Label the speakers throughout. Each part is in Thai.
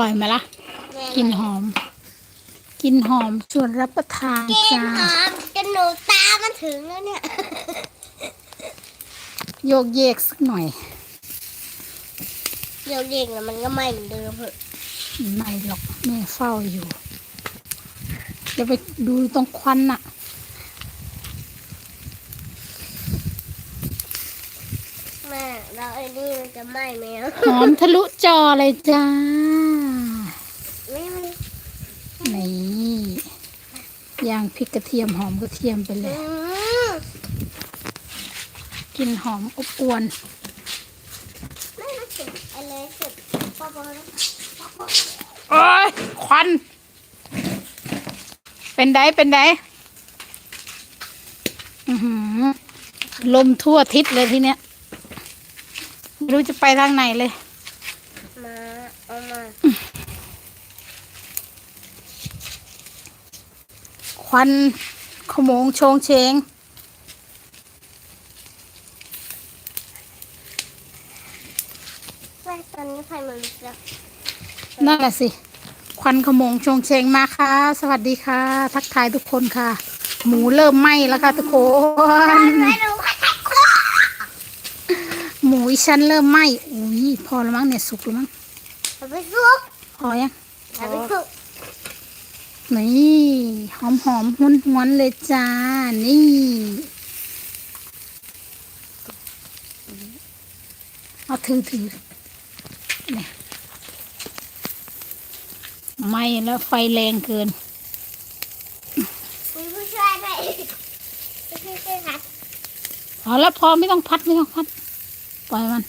Speaker 1: ร่อยไหมล่ะกลินหอมกลินหอมชวนรับประทาน
Speaker 2: กิน
Speaker 1: จ้า
Speaker 2: หอมจนหนูตามันถึงแล้วเนี่ย
Speaker 1: โยกเยกสักหน่อย
Speaker 2: เดี๋ยวเด็กน่ะมันก็ไม่เหมือนเดิมเหอะ
Speaker 1: ไม่หรอกแม่เฝ้าอยู่เดี๋ยวไปดูตรงควันน่ะ
Speaker 2: แม่แล้วไอ้นี่มันจะไหม้ไหมอะ
Speaker 1: หอมทะลุจอเลยจ้า
Speaker 2: ไม่ไม่
Speaker 1: นี่ย่างพริกกระเทียมหอมกระเทียมไปเล
Speaker 2: อื
Speaker 1: ย
Speaker 2: ม
Speaker 1: กลินหอมอบอวน
Speaker 2: ไม่รู้สึกอะไรสึกปอปอนะ
Speaker 1: โอ้ยควัน เป็นไดเป็นไดอื้อหือลมทั่วทิศเลยทีเนี้ยไม่รู้จะไปทางไหนเลย
Speaker 2: มา เอามา
Speaker 1: ควันขโมงโชงเชง
Speaker 2: แม่ตอนนี้ไฟมันจะ
Speaker 1: นั่นแหละสิ ควันขโมงโชงเชงมาค่ะ สวัสดีค่ะ ทักทายทุกคนค่ะ หมูเริ่มไหม้แล้วค่ะทุกคน
Speaker 2: ไม่รู้ว่าใครครัว
Speaker 1: หมูอีฉันเริ่มไหม้อุ้ยพอแล้วมั้งเนี่ยสุกแล้วมั้ง
Speaker 2: เอาไปซุก
Speaker 1: พอยัง
Speaker 2: เอาไปซุก
Speaker 1: นี่หอมหอมหุนหวนๆเลยจ้า นี่ เอาถือถือนี่ไหม้แล้วไฟแรงเกิน
Speaker 2: มีผู้ช่วยด้วยผู้ช่วยช่วยค่ะ
Speaker 1: เอาแล้วพอไม่ต้องพัดไม่ต้องพัด ปล่อยมัน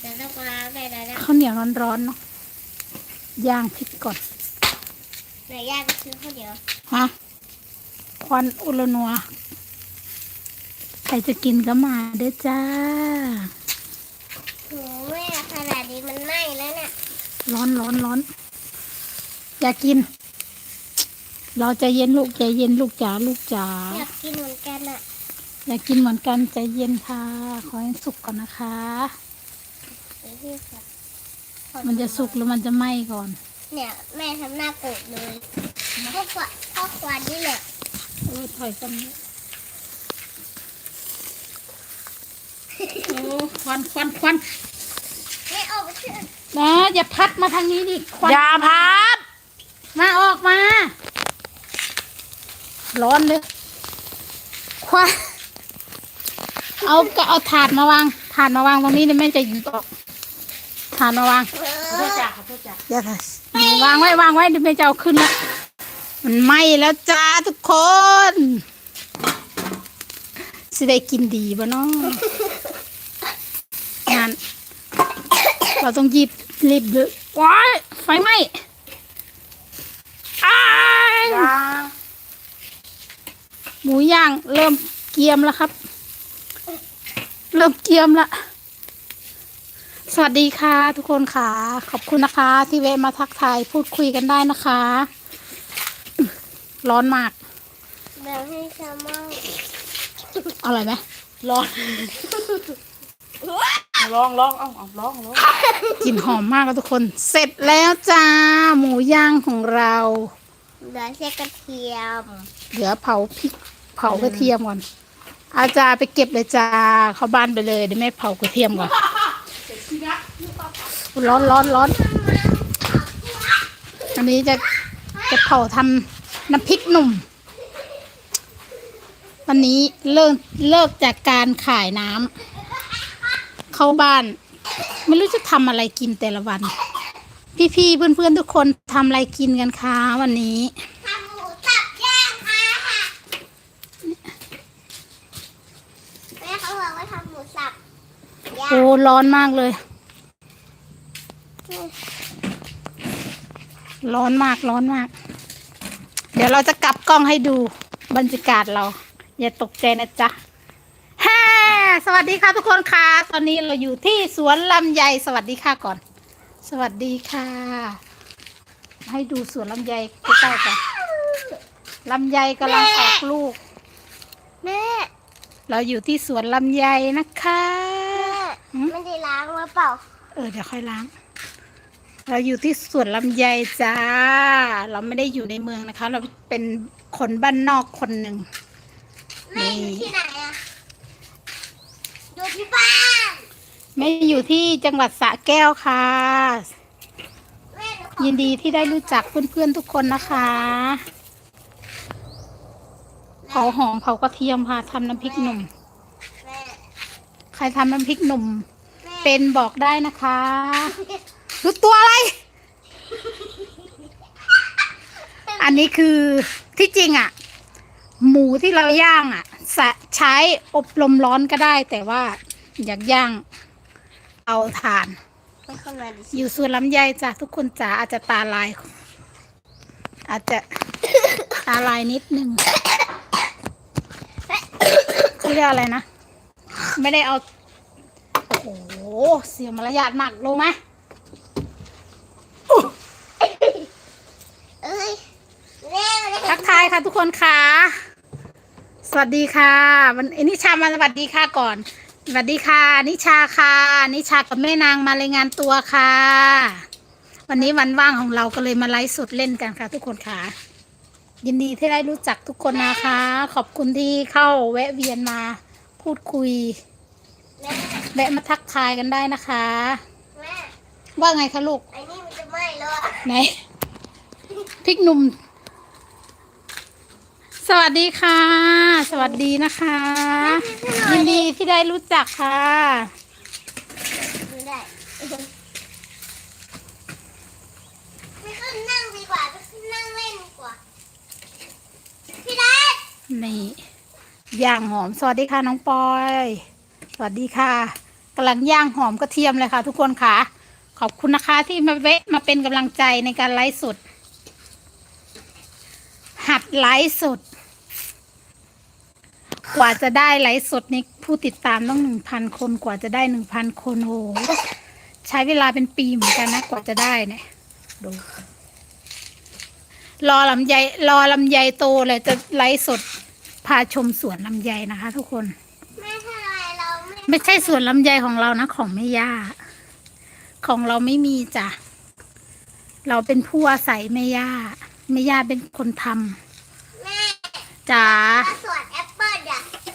Speaker 2: เดี๋ยวต้องล้างได้แล้วนะ
Speaker 1: ข้าวเหนียวร้อนๆเนาะ ย่างพริกก่อน
Speaker 2: ไหนย่าจะซื้อข้าวเหนียว
Speaker 1: ฮะควันอุลนัว ใครจะกินก็มาเด้อจ้า
Speaker 2: โหแม่ขนาดนี้มันไหม้แล้วเนี่ย
Speaker 1: ร้อนร้อนร้อนอยากกิน เราใจเย็นลูกใจเย็นลูกจ๋าลูกจ๋า
Speaker 2: อยากกินเหมือนกันอะ
Speaker 1: อยากกินเหมือนกันใจเย็นค่ะ ขอให้สุกก่อนนะคะ
Speaker 2: ไอ้ที่ค่ะ
Speaker 1: มันจะสุกหรือมันจะไหม้ก่อน
Speaker 2: เนี่ยแม่ทำหน้าโกรธเลยพ่อควันพ่อควันนี่แหละ
Speaker 1: โอ้ยถอยกันโอ้ควันควันควัน
Speaker 2: ไม่ออกไปเถอะ
Speaker 1: นะอย่าพัดมาทางนี้ดิควัน
Speaker 3: อย่าพัด
Speaker 1: มาออกมา ร้อนเลยควันเอาก็เอาถาดมาวาง ถาดมาวางตรงนี้เนี่ยแม่จะหยิบออก ถาดมาวาง
Speaker 2: เอ
Speaker 3: ขอโทษ
Speaker 2: อ
Speaker 3: จ้าขอโทษจ้า
Speaker 1: เดี๋ยวค่ะวางไว้วางไว้เดี๋ยวแม่จะเอาขึ้นละมันไหม้แล้วจ้าทุกคนสิได้กินดีบ่เนาะงานเราต้องหยิบรีบเลยว้ายไฟไหม้อ้าย
Speaker 3: จ้า
Speaker 1: หมูย่างเริ่มเกรียมแล้วครับ เริ่มเกรียมละ สวัสดีค่ะทุกคนค่ะ ขอบคุณนะคะ ที่แวะมาทักทายพูดคุยกันได้นะคะ ร้อนมาก
Speaker 2: แบ่งให้แซลมอน
Speaker 1: อร่อยไหม
Speaker 3: ร้อนลองลองเอาเอาลองลอง
Speaker 1: กลิ่นหอมมากแล้วทุกคน เสร็จแล้วจ้า หมูย่างของเรา
Speaker 2: เหลือแค่กระเทียม
Speaker 1: เดี๋ยวเผาพริกเผากระเทียมก่อนอาจารย์ไปเก็บเลยจ้าเข้าบ้านไปเลยเดี๋ยวแม่เผากระเทียมก่อน ร้อนร้อนร้อนอันนี้จะจะเผาทำน้ำพริกหนุ่ม วันนี้เลิกเลิกจากการขายน้ำเข้าบ้าน ไม่รู้จะทำอะไรกินแต่ละวัน พี่ๆเพื่อนๆทุกคนทำอะไรกินกันคะวันนี้
Speaker 2: ทำหมูสับย่างค่ะแม่เขาบอกว่าทำหมูสับย่าง
Speaker 1: โอ้ร้อนมากเลย ร้อนมากร้อนมาก เดี๋ยวเราจะกลับกล้องให้ดูบรรยากาศเรา อย่าตกใจนะจ๊ะฮ่าสวัสดีค่ะทุกคนค่ะ ตอนนี้เราอยู่ที่สวนลำไยสวัสดีค่ะก่อน สวัสดีค่ะ ให้ดูสวนลำไยใกล้ๆกันลำไยกำลังออกลูก
Speaker 2: แม่
Speaker 1: เราอยู่ที่สวนลำไยนะคะ
Speaker 2: แม่ไม่ได้ล้างมาเปล่า
Speaker 1: อเดี๋ยวค่อยล้าง เราอยู่ที่สวนลำไยจ้า เราไม่ได้อยู่ในเมืองนะคะ เราเป็นคนบ้านนอกคนหนึ่ง
Speaker 2: แม่อยู่ที่ไหนอะอยู่ที่บ้าน
Speaker 1: ไม่อยู่ที่จังหวัดสระแก้วค่ะ
Speaker 2: แม่หนูขอ
Speaker 1: ยินดีที่ได้รู้จักเพื่อนๆทุกคนนะคะ เผาหอมเผากระเทียมค่ะทำน้ำพริกหนุ่ม
Speaker 2: แม่
Speaker 1: ใครทำน้ำพริกหนุ่ม
Speaker 2: แม่
Speaker 1: เป็นบอกได้นะคะ ดูตัวอะไร อันนี้คือที่จริงอะ หมูที่เราย่างอะสะใช้อบลมร้อนก็ได้ แต่ว่าอยากย่างเอาถ่าน
Speaker 2: ไม่เข้ามาดิ
Speaker 1: อยู่สวนลำไยจ้ะทุกคนจ๋าอาจจะตาลาย อาจจะตาลายนิดนึงเขาเรียกอะไรนะ ไม่ได้เอา โอ้โห เสียมารยาทมากรู้ไหม
Speaker 2: เอ้ยแม่มาเลย
Speaker 1: ทักทายค่ะทุกคนค่ะ สวัสดีค่ะวันเอ้ยนิชามาสวัสดีค่ะก่อน สวัสดีค่ะ นิชาค่ะ นิชากับแม่นางมารายงานตัวค่ะ วันนี้วันว่างของเราก็เลยมาไลฟ์สดเล่นกันค่ะ ทุกคนค่ะ ยินดีที่ได้รู้จักทุกคนนะคะ ขอบคุณที่เข้าแวะเวียนมาพูดคุย
Speaker 2: แม่
Speaker 1: แวะมาทักทายกันได้นะคะ
Speaker 2: แม่
Speaker 1: ว่าไงคะลูก
Speaker 2: ไอ้นี่มันจะไหม้แล้วอะ
Speaker 1: ไหนพริกหนุ่ม สวัสดีค่ะ สวัสดีนะคะ ยินดีที่ได้รู้จักค่ะ
Speaker 2: ดูได้ไม่ขึ้นนั่งดีกว่าไปขึ้นนั่งเล่นดีกว่า พี่แดด
Speaker 1: นี่ย่างหอม สวัสดีค่ะน้องปอย สวัสดีค่ะกำลังย่างหอมกระเทียมเลยค่ะ ทุกคนค่ะ ขอบคุณนะคะที่มาเวะมาเป็นกำลังใจในการไลฟ์สดหัดไลฟ์สด กว่าจะได้ไลฟ์สดนี่ผู้ติดตามต้องหนึ่งพันคนกว่าจะได้หนึ่งพันคนโหใช้เวลาเป็นปีเหมือนกันนะกว่าจะได้เนี่ยดูรอลำไยรอลำไยโตเลยจะไลฟ์สดพาชมสวนลำไยนะคะ ทุกคน
Speaker 2: แม่ทำไมเราไม่
Speaker 1: ไม่ใช่สวนลำไยของเรานะ ของแม่ย่า ของเราไม่มีจ้ะเราเป็นผู้อาศัยแม่ย่าแม่ย่าเป็นคนทำ
Speaker 2: แม่
Speaker 1: จ้า
Speaker 2: ถ้าสวนแอป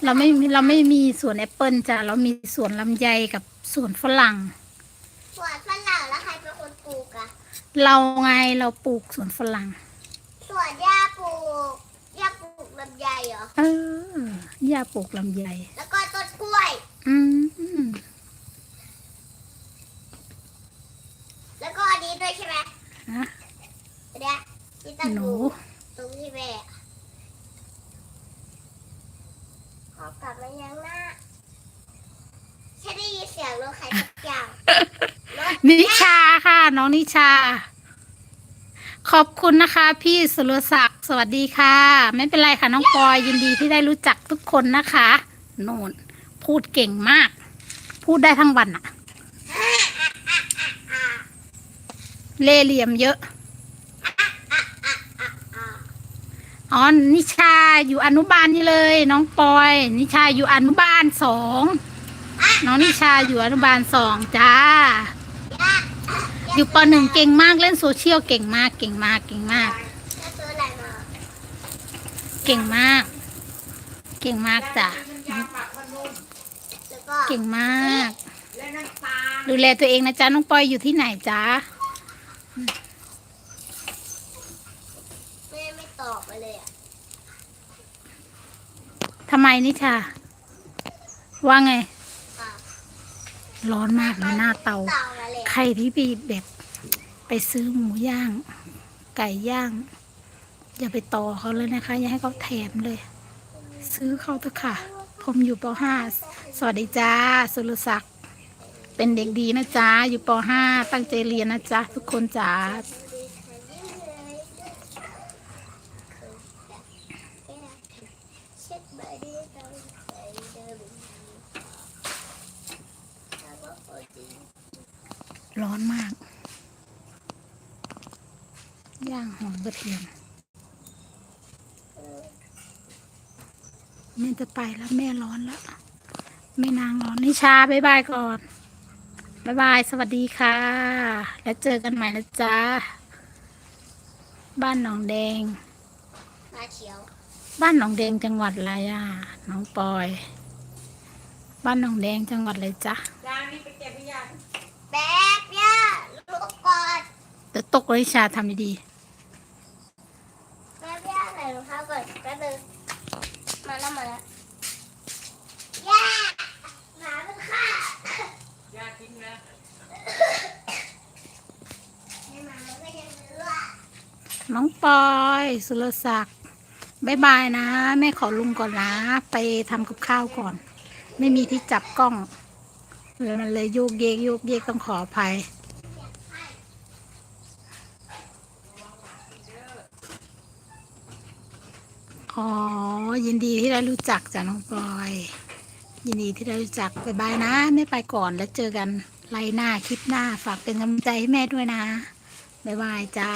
Speaker 2: เปิ้ลอะ
Speaker 1: เราไม่มีเราไม่มีสวนแอปเปิลจ้ะเรามีสวนลำไยกับสวนฝรั่ง
Speaker 2: สวนฝรั่งแล้วใครเป็นคนปลูกอะ
Speaker 1: เราไงเราปลูกสวนฝรั่ง
Speaker 2: สวนหญ้าปลูกหญ้าปลูกลำไยเหรอ
Speaker 1: เออย่าปลูกลำไย
Speaker 2: แล้วก็ต้นกล้วย
Speaker 1: อืม
Speaker 2: แล้วก็อันนี้ด้วยใช่ไหม
Speaker 1: นะ
Speaker 2: อันเนี้ยที่ตั้ง
Speaker 1: หนู
Speaker 2: ตรงที่แม่อะขอกลับมายังหน้าฉันได้ยินเสียงรถใครสักอย่างรถ
Speaker 1: นิชาค่ะ น้องนิชา ขอบคุณนะคะ พี่สุรศักดิ์สวัสดีค่ะ ไม่เป็นไรค่ะ น้องปอยยินดีที่ได้รู้จักทุกคนนะคะโน่นพูดเก่งมาก พูดได้ทั้งวันอะเล่เหลี่ยมเยอะอ๋อนิชาอยู่อนุบาลนี่เลย น้องปอย นิชาอยู่อนุบาลสองน้องนิชาอยู่อนุบาลสองจ้า อยู่ปหนึ่งเก่งมากเล่นโซเชียลเก่งมากเก่งมากเก่งมาก
Speaker 2: จะซื้ออะไรมา
Speaker 1: เก่งมาก เก่งมากจ้ะ
Speaker 2: แล้วก็
Speaker 1: เก่งมาก ดูแลตัวเองนะจ๊ะน้องปอยอยู่ที่ไหนจ๊ะ
Speaker 2: แม่ไม่ตอบมาเลยอะ
Speaker 1: ทำไมนิชาว่าไง
Speaker 2: อะ
Speaker 1: ร้อนมากเลยหน้าเตา
Speaker 2: ตอบมาเลย
Speaker 1: ใครที่ไปแบบไปซื้อหมูย่าง ไก่ย่าง อย่าไปต่อเขาเลยนะคะ อย่าให้เขาแถมเลย ซื้อเขาเถอะค่ะ ผมอยู่ป .5 สวัสดีจ้า สุรศักดิ์เป็นเด็กดีนะจ๊ะ อยู่ป .5 ตั้งใจเรียนนะจ๊ะ ทุกคนจ้า
Speaker 2: เช็ดใบดีเราใส่เดิมแล้วก็โอดี
Speaker 1: ร้อนมาก ย่างหอมกระเทียมแม่จะไปแล้วแม่ร้อนแล้วแม่นางร้อนนิชาบายบายก่อนบ๊ายบาย สวัสดีค่ะ แล้วเจอกันใหม่นะจ๊ะ บ้านหนองแดง
Speaker 2: มาเขียว
Speaker 1: บ้านหนองแดงจังหวัดอะไรอะน้องปอย บ้านหนองแดงจังหวัดอะไรจ๊ะ
Speaker 3: ยางนี่ไปเก็บหรือยัง
Speaker 2: แป๊บย่าลูกก่อน
Speaker 1: เดี๋ยวตกเลยชาทำดี
Speaker 2: แป๊บย่าใส่รองเท้าก่อนแป๊บนึงมาแล้วมาแล้วย่าหมามันฆ่ายา
Speaker 3: ทิ้งนะ
Speaker 2: ไอ้หมามันก็ยังเลือด
Speaker 1: ๆน้องปอยสุรศักดิ์บ๊ายบายนะ แม่ขอลุงก่อนนะ ไปทำกับข้าวก่อน ไม่มีที่จับกล้องเลยมันเลยโยกเยกโยกเยกต้องขออภัย อ๋อ ยินดีที่ได้รู้จักจ้ะน้องปอย ยินดีที่ได้รู้จักบายบายนะไม่ไปก่อนแล้วเจอกันไลน์หน้าคลิปหน้าฝากเป็นกำลังใจให้แม่ด้วยนะบายบายจ้า